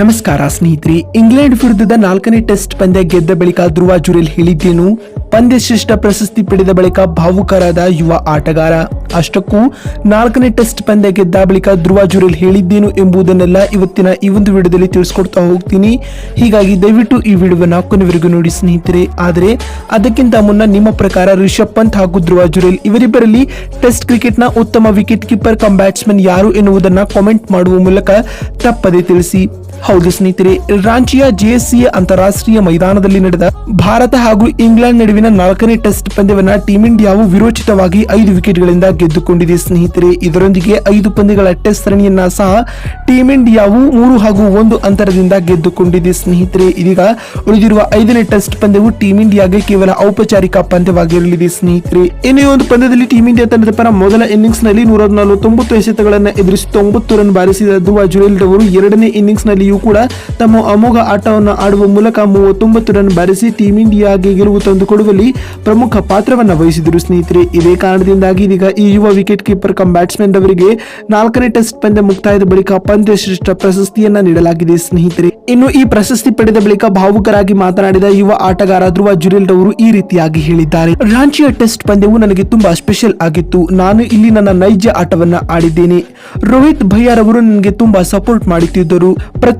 ನಮಸ್ಕಾರ ಸ್ನೇಹಿತರೆ, ಇಂಗ್ಲೆಂಡ್ ವಿರುದ್ಧದ ನಾಲ್ಕನೇ ಟೆಸ್ಟ್ ಪಂದ್ಯ ಗೆದ್ದ ಬಳಿಕ ಧ್ರುವ ಜುರೇಲ್ ಹೇಳಿದ್ದೇನು? ಪಂದ್ಯ ಶ್ರೇಷ್ಠ ಪ್ರಶಸ್ತಿ ಪಡೆದ ಬಳಿಕ ಭಾವುಕರಾದ ಯುವ ಆಟಗಾರ. ಅಷ್ಟಕ್ಕೂ ನಾಲ್ಕನೇ ಟೆಸ್ಟ್ ಪಂದ್ಯ ಗೆದ್ದ ಬಳಿಕ ಧ್ರುವ ಜುರೇಲ್ ಹೇಳಿದ್ದೇನು ಎಂಬುದನ್ನೆಲ್ಲ ಇವತ್ತಿನ ಈ ಒಂದು ವಿಡಿಯೋದಲ್ಲಿ ತಿಳಿಸ್ಕೊಡ್ತಾ ಹೋಗ್ತೀನಿ. ಹೀಗಾಗಿ ದಯವಿಟ್ಟು ಈ ವಿಡಿಯೋನ ಕೊನೆವರೆಗೂ ನೋಡಿ ಸ್ನೇಹಿತರೆ. ಆದರೆ ಅದಕ್ಕಿಂತ ಮುನ್ನ ನಿಮ್ಮ ಪ್ರಕಾರ ರಿಷಬ್ ಪಂತ್ ಹಾಗೂ ಧ್ರುವ ಜುರೇಲ್ ಇವರಿಬ್ಬರಲ್ಲಿ ಟೆಸ್ಟ್ ಕ್ರಿಕೆಟ್ನ ಉತ್ತಮ ವಿಕೆಟ್ ಕೀಪರ್ ಕಮ್ ಬ್ಯಾಟ್ಸ್ಮನ್ ಯಾರು ಎನ್ನುವುದನ್ನು ಕಾಮೆಂಟ್ ಮಾಡುವ ಮೂಲಕ ತಪ್ಪದೆ ತಿಳಿಸಿ. ಹೌದು ಸ್ನೇಹಿತರೆ, ರಾಂಚಿಯ ಜೆಎಸ್ಸಿಎ ಅಂತಾರಾಷ್ಟ್ರೀಯ ಮೈದಾನದಲ್ಲಿ ನಡೆದ ಭಾರತ ಹಾಗೂ ಇಂಗ್ಲೆಂಡ್ ನಡುವಿನ ನಾಲ್ಕನೇ ಟೆಸ್ಟ್ ಪಂದ್ಯವನ್ನ ಟೀಂ ಇಂಡಿಯಾವು ವಿರೋಚಿತವಾಗಿ ಐದು ವಿಕೆಟ್ಗಳಿಂದ ಗೆದ್ದುಕೊಂಡಿದೆ ಸ್ನೇಹಿತರೆ. ಇದರೊಂದಿಗೆ ಐದು ಪಂದ್ಯಗಳ ಟೆಸ್ಟ್ ಸರಣಿಯನ್ನ ಸಹ ಟೀಂ ಇಂಡಿಯಾವು ಮೂರು ಹಾಗೂ ಒಂದು ಅಂತರದಿಂದ ಗೆದ್ದುಕೊಂಡಿದೆ ಸ್ನೇಹಿತರೆ. ಇದೀಗ ಉಳಿದಿರುವ ಐದನೇ ಟೆಸ್ಟ್ ಪಂದ್ಯವು ಟೀಂ ಇಂಡಿಯಾಗೆ ಕೇವಲ ಔಪಚಾರಿಕ ಪಂದ್ಯವಾಗಿರಲಿದೆ ಸ್ನೇಹಿತರೆ. ಇನ್ನೇ ಒಂದು ಪಂದ್ಯದಲ್ಲಿ ಟೀಂ ಇಂಡಿಯಾ ತಂಡದ ಪರ ಮೊದಲ ಇನ್ನಿಂಗ್ಸ್ನಲ್ಲಿ ನೂರ ನಲವತ್ತೊಂಬತ್ತು ಎಸೆತಗಳನ್ನು ಎದುರಿಸಿ ತೊಂಬತ್ತು ರನ್ ಬಾರಿಸಿದ ದುವಾ ಜುರೇಲ್ ರವರು ಎರಡನೇ ಇನ್ನಿಂಗ್ಸ್ ಕೂಡ ತಮ್ಮ ಅಮೋಘ ಆಟವನ್ನು ಆಡುವ ಮೂಲಕ ಮೂವತ್ತೊಂಬತ್ತು ರನ್ ಬರೆಸಿ ಟೀಂ ಇಂಡಿಯಾಗೆ ಗೆಲುವು ತಂದುಕೊಡುವಲ್ಲಿ ಪ್ರಮುಖ ಪಾತ್ರವನ್ನ ವಹಿಸಿದರು. ಸ್ನೇಹಿತರೆ, ಇದೇ ಕಾರಣದಿಂದಾಗಿ ಇದೀಗ ಈ ಯುವ ವಿಕೆಟ್ ಕೀಪರ್ ಕಮ್ ಬ್ಯಾಟ್ಸ್ಮನ್ ಅವರಿಗೆ ನಾಲ್ಕನೇ ಟೆಸ್ಟ್ ಪಂದ್ಯ ಮುಕ್ತಾಯದ ಬಳಿಕ ಪಂದ್ಯ ಶ್ರೇಷ್ಠ ಪ್ರಶಸ್ತಿಯನ್ನ ನೀಡಲಾಗಿದೆ. ಸ್ನೇಹಿತರೆ, ಇನ್ನು ಈ ಪ್ರಶಸ್ತಿ ಪಡೆದ ಬಳಿಕ ಭಾವುಕರಾಗಿ ಮಾತನಾಡಿದ ಯುವ ಆಟಗಾರ ಧ್ರುವ ಜುರೇಲ್ ರವರು ಈ ರೀತಿಯಾಗಿ ಹೇಳಿದ್ದಾರೆ. ರಾಂಚಿಯ ಟೆಸ್ಟ್ ಪಂದ್ಯವು ನನಗೆ ತುಂಬಾ ಸ್ಪೆಷಲ್ ಆಗಿತ್ತು. ನಾನು ಇಲ್ಲಿ ನನ್ನ ನೈಜ ಆಟವನ್ನ ಆಡಿದ್ದೇನೆ. ರೋಹಿತ್ ಭಯ್ಯರವರು ನನಗೆ ತುಂಬಾ ಸಪೋರ್ಟ್ ಮಾಡುತ್ತಿದ್ದರು.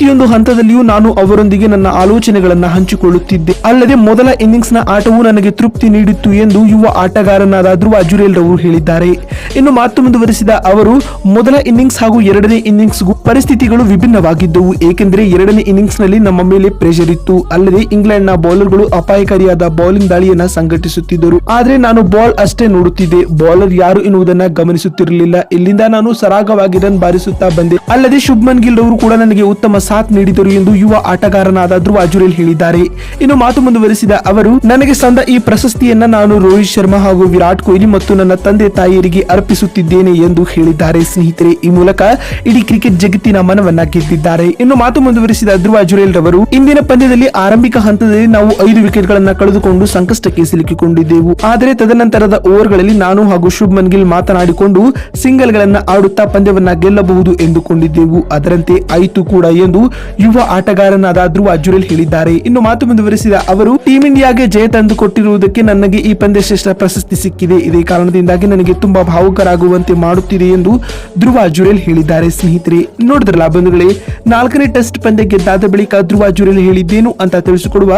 ಪ್ರತಿಯೊಂದು ಹಂತದಲ್ಲಿಯೂ ನಾನು ಅವರೊಂದಿಗೆ ನನ್ನ ಆಲೋಚನೆಗಳನ್ನು ಹಂಚಿಕೊಳ್ಳುತ್ತಿದ್ದೆ. ಅಲ್ಲದೆ ಮೊದಲ ಇನ್ನಿಂಗ್ಸ್ನ ಆಟವು ನನಗೆ ತೃಪ್ತಿ ನೀಡಿತ್ತು ಎಂದು ಯುವ ಆಟಗಾರನಾದ ಧ್ರುವ ಅಜುರೇಲ್ ರವರು ಹೇಳಿದ್ದಾರೆ. ಇನ್ನು ಮಾತು ಮುಂದುವರಿಸಿದ ಅವರು, ಮೊದಲ ಇನ್ನಿಂಗ್ಸ್ ಹಾಗೂ ಎರಡನೇ ಇನ್ನಿಂಗ್ಸ್ಗೂ ಪರಿಸ್ಥಿತಿಗಳು ವಿಭಿನ್ನವಾಗಿದ್ದವು. ಏಕೆಂದರೆ ಎರಡನೇ ಇನ್ನಿಂಗ್ಸ್ನಲ್ಲಿ ನಮ್ಮ ಮೇಲೆ ಪ್ರೆಷರ್ ಇತ್ತು. ಅಲ್ಲದೆ ಇಂಗ್ಲೆಂಡ್ನ ಬೌಲರ್ಗಳು ಅಪಾಯಕಾರಿಯಾದ ಬೌಲಿಂಗ್ ದಾಳಿಯನ್ನು ಸಂಘಟಿಸುತ್ತಿದ್ದರು. ಆದರೆ ನಾನು ಬಾಲ್ ಅಷ್ಟೇ ನೋಡುತ್ತಿದ್ದೆ. ಬೌಲರ್ ಯಾರು ಎನ್ನುವುದನ್ನ ಗಮನಿಸುತ್ತಿರಲಿಲ್ಲ. ಇಲ್ಲಿಂದ ನಾನು ಸರಾಗವಾಗಿ ರನ್ ಬಾರಿಸುತ್ತಾ ಬಂದೆ. ಅಲ್ಲದೆ ಶುಭ್ಮನ್ ಗಿಲ್ ಅವರು ಕೂಡ ನನಗೆ ಉತ್ತಮ ಸಾಥ್ ನೀಡಿದರು ಎಂದು ಯುವ ಆಟಗಾರನಾದ ಧ್ರುವ ಜುರೇಲ್ ಹೇಳಿದ್ದಾರೆ. ಇನ್ನು ಮಾತು ಮುಂದುವರಿಸಿದ ಅವರು, ನನಗೆ ಸಂದ ಈ ಪ್ರಶಸ್ತಿಯನ್ನ ನಾನು ರೋಹಿತ್ ಶರ್ಮಾ ಹಾಗೂ ವಿರಾಟ್ ಕೊಹ್ಲಿ ಮತ್ತು ನನ್ನ ತಂದೆ ತಾಯಿಯರಿಗೆ ಅರ್ಪಿಸುತ್ತಿದ್ದೇನೆ ಎಂದು ಹೇಳಿದ್ದಾರೆ. ಸ್ನೇಹಿತರೆ, ಈ ಮೂಲಕ ಇಡೀ ಕ್ರಿಕೆಟ್ ಜಗತ್ತಿನ ಮನವನ್ನ ಗೆದ್ದಿದ್ದಾರೆ. ಇನ್ನು ಮಾತು ಮುಂದುವರಿಸಿದ ಧ್ರುವ ಜುರೇಲ್ ರವರು, ಇಂದಿನ ಪಂದ್ಯದಲ್ಲಿ ಆರಂಭಿಕ ಹಂತದಲ್ಲಿ ನಾವು ಐದು ವಿಕೆಟ್ ಗಳನ್ನ ಕಳೆದುಕೊಂಡು ಸಂಕಷ್ಟಕ್ಕೆ ಸಿಲುಕಿಕೊಂಡಿದ್ದೆವು. ಆದರೆ ತದನಂತರದ ಓವರ್ಗಳಲ್ಲಿ ನಾನು ಹಾಗೂ ಶುಭ್ಮನ್ ಗಿಲ್ ಮಾತನಾಡಿಕೊಂಡು ಸಿಂಗಲ್ ಗಳನ್ನ ಆಡುತ್ತಾ ಪಂದ್ಯವನ್ನ ಗೆಲ್ಲಬಹುದು ಎಂದುಕೊಂಡಿದ್ದೆವು. ಅದರಂತೆ ಆಯಿತು ಕೂಡ ಎಂದು ಯುವ ಆಟಗಾರನಾದ ಧ್ರುವ ಜುರೇಲ್ ಹೇಳಿದ್ದಾರೆ. ಇನ್ನು ಮಾತು ಮುಂದುವರೆಸಿದ ಅವರು ಟೀಂ ಇಂಡಿಯಾಗೆ ಜಯ ತಂದು ಕೊಟ್ಟಿರುವುದಕ್ಕೆ ನನಗೆ ಈ ಪಂದ್ಯ ಶ್ರೇಷ್ಠ ಪ್ರಶಸ್ತಿ ಸಿಕ್ಕಿದೆ. ಇದೇ ಕಾರಣದಿಂದಾಗಿ ನನಗೆ ತುಂಬಾ ಭಾವುಕರಾಗುವಂತೆ ಮಾಡುತ್ತಿದೆ ಎಂದು ಧ್ರುವ ಜುರೇಲ್ ಹೇಳಿದ್ದಾರೆ. ಸ್ನೇಹಿತರೆ, ನೋಡಿದ್ರಲ್ಲ ಬಂಧುಗಳೇ, ನಾಲ್ಕನೇ ಟೆಸ್ಟ್ ಪಂದ್ಯ ಗೆದ್ದಾದ ಬಳಿಕ ಧ್ರುವ ಜುರೇಲ್ ಹೇಳಿದ್ದೇನು ಅಂತ ತಿಳಿಸಿಕೊಡುವ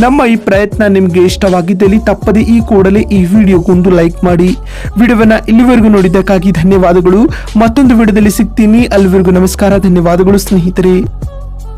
ನಮ್ಮ ಈ ಪ್ರಯತ್ನ ನಿಮಗೆ ಇಷ್ಟವಾಗಿದ್ದಲ್ಲಿ ತಪ್ಪದೆ ಈ ಕೂಡಲೇ ಈ ವಿಡಿಯೋಗೊಂದು ಲೈಕ್ ಮಾಡಿ. ವಿಡಿಯೋವನ್ನ ಇಲ್ಲಿವರೆಗೂ ನೋಡಿದ್ದಕ್ಕಾಗಿ ಧನ್ಯವಾದಗಳು. ಮತ್ತೊಂದು ವಿಡಿಯೋದಲ್ಲಿ ಸಿಗ್ತೀನಿ. ಅಲ್ಲಿವರೆಗೂ ನಮಸ್ಕಾರ. ಧನ್ಯವಾದಗಳು ಸ್ನೇಹಿತರೆ.